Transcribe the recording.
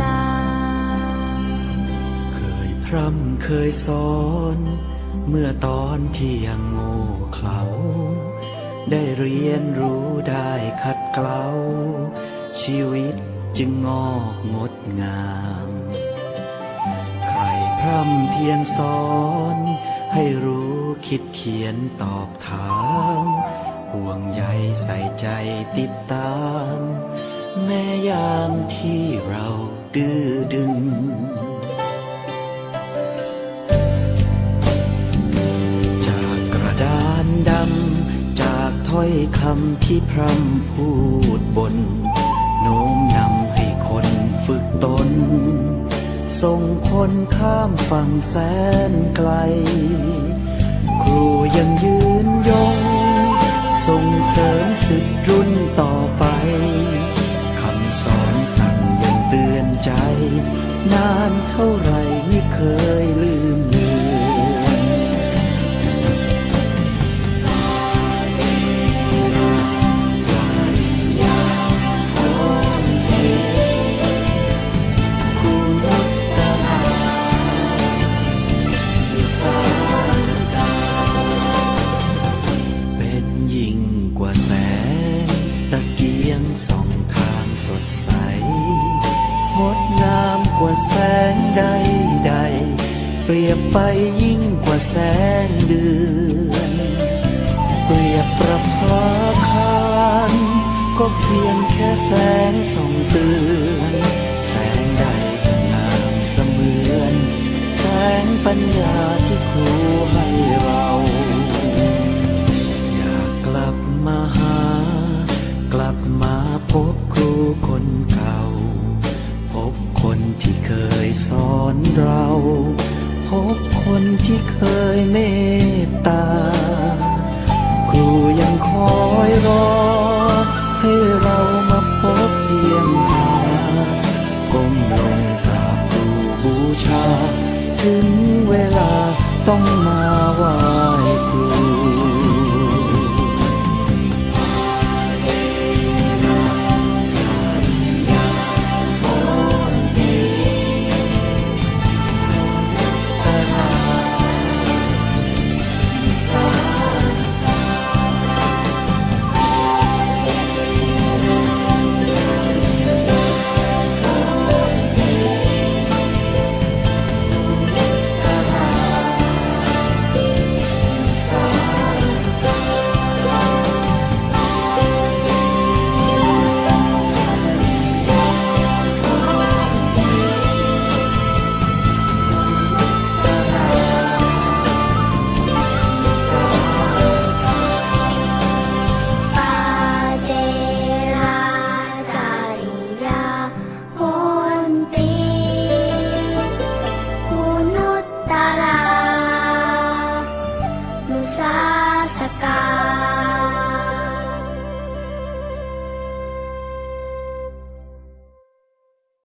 กา เคยพร่ำเคยสอน เมื่อตอนที่ยังโง่เขลาได้เรียนรู้ได้ขัดเกลาชีวิตจึงงอกงดงาม ใครพร่ำเพียรสอน ให้รู้คิดเขียนตอบถามห่วงใยใส่ใจติดตาม แม่ยามที่เรา ดื้อดึง จากกระดานดำ จากถ้อยคำที่พร่ำพูดบน โน้มนำให้คนฝึกตน ส่งคนข้ามฝั่งแสนไกล ครูยังยืนยง ส่งเสริมสิทธิรุ่นต่อไป คำสอนสั่งยังเตือน ใจ นานเท่าไรไม่เคยลืมเลือนคุณตาสาดาเป็นยิ่งกว่าแสง ตะเกียงส่องทางสดใส งดงามกว่าแสงใดใด เปรียบไปยิ่งกว่าแสงเดือน เปรียบประภาคารก็เพียงแค่แสงส่องเตือนแสงใดก็งามเสมือน แสงปัญญาที่ครูให้เรา ยสอนเรา พบคนที่เคยเมตตา ครูยังคอยรอ ให้เรามาพบเยี่ยมหาก้มลงกราบครูบูชา ถึงเวลาต้องมาว้ครู